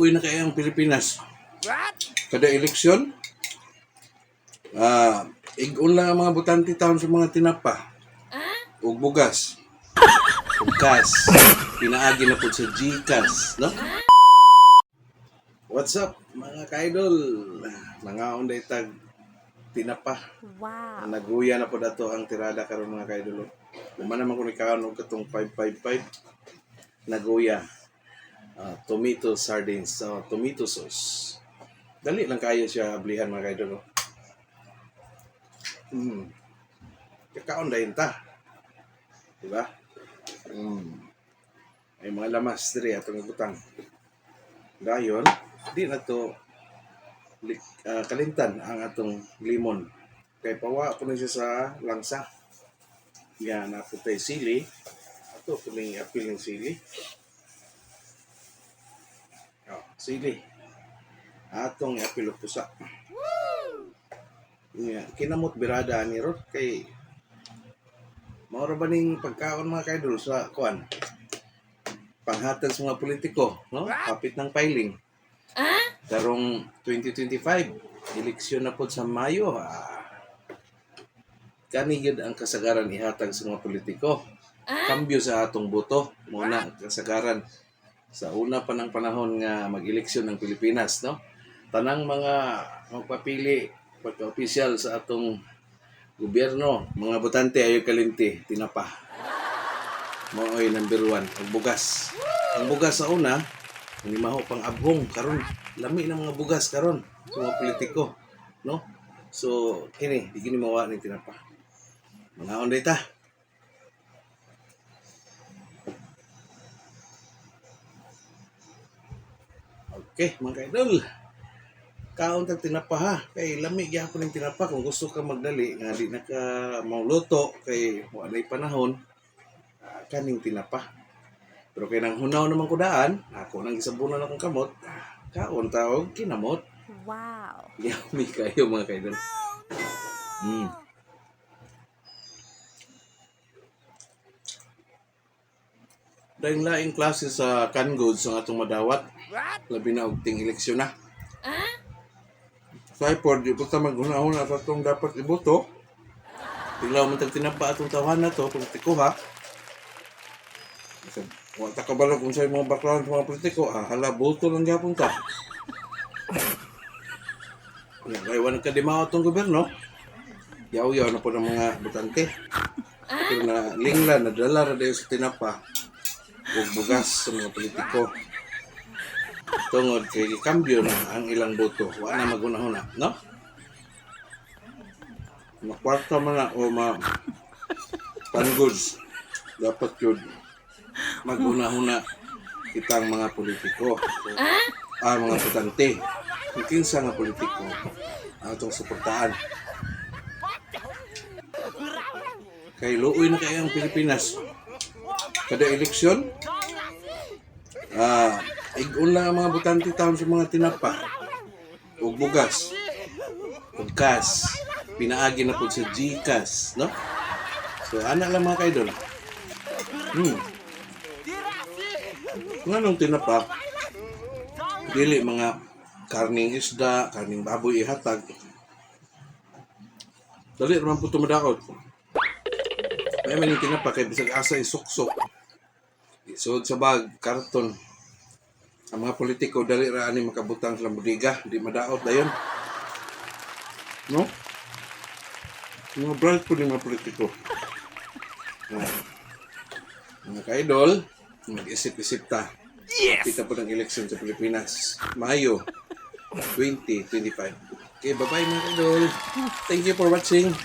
Uwi na kaya ang Pilipinas. Kada eleksyon, ah, igon lang ang mga butante taon sa mga tinapa. Ug bugas. Ug kas. Pinaagi na po sa Gcash, no? What's up, mga ka-idol? Mga onday tag tinapa. Wow. Naguya na po dato ang tirada karon mga ka-idol. Luma naman ko ni kaon og katong 555 naguya. Ah, tomato sardines, uh, tomato sauce. Dali lang kayo siya ablihan mga ka-idol. oh. Mm. Kakaon dahin ta. Diba? Mm. Ay mga lamas diri atong ibutang. Dayon, di na to ah, kalintan ang atong limon. Kay pawa po na siya sa langsa. Yan, na po tayo sili. Na yung apil ng sili. Sili. Atong apil ng pusa. Yan, kinamot birada ni Rod kay Maura ba ning pagkaon mga kaidol sa kuan? Panghatan sa mga politiko, no? Kapit ng filing. Karong 2025, eleksyon na po sa Mayo. Ah, kanigid ang kasagaran ihatag sa mga politiko. Kambyo sa atong boto. Muna kasagaran sa una pa ng panahon nga mag-eleksyon ng Pilipinas, no? Tanang mga magpapili pagka-opisyal sa atong gobyerno, mga botante ayo kalimti, tinapa. Maoy number one, ang bugas. Ang bugas sa una, hindi maho pang abhong karon lami ng mga bugas karon mga politiko no so kini di gini mawa ni tinapa mga onday ta okay mga kaidol kaon tag tinapa ha kay lami gyapon ng tinapa kung gusto ka magdali nga di na ka mauluto kay walay panahon ah, kaning tinapa pero kay nang hunaw naman ko daan, ako nang isabunan akong kamot, kaon tawag kinamot. Wow. Yummy kayo mga kaidol. Mm. Dahil laing klase sa canned goods ang atong madawat. Labi na og ting eleksyon na. Kaya po, di po ta maghuna-huna sa itong dapat iboto. Tiglaw man tag tinapa atong tawahan na to, politiko ha. Kasi, Wala ta kabalo kung sa mga background sa mga politiko, ah, hala, boto lang gyapon ta. Kaya wala ka di itong gobyerno. Yaw-yaw na po ng mga butante. Pero na lingla, nadala na dayo sa tinapa. Ug bugas sa mga politiko. Tungod kay kambyo na ang ilang boto. Wala na magunahuna, no? Makwarta man na o ma pangoods. Dapat yun maguna-huna kitang mga politiko. Ah, mga butante. Kung kinsa nga politiko atong suportahan. Kay luoy na kaya ang Pilipinas. Kada eleksyon, ah, igon lang ang mga butante taon sa mga tinapa. Ug bugas. Ug kas. Pinaagi na po sa Gcash, no? So, anak lang mga kaidol. Hmm. Nga nung tinapa, dili mga karning isda, karning baboy ihatag. Dali naman po tumadakot. May man yung tinapa kay bisag asa isuksok. Isuod sa bag, karton. Ang mga politiko dali ra ani makabutang sa budiga, di madaot dayon. No? Mga bright po yung mga politiko. Ah. Mga ka-idol, mag-isip-isip ta. Yes! Kita po ng election sa Pilipinas. Mayo 2025. Okay, bye-bye mga ka-idol. Thank you for watching.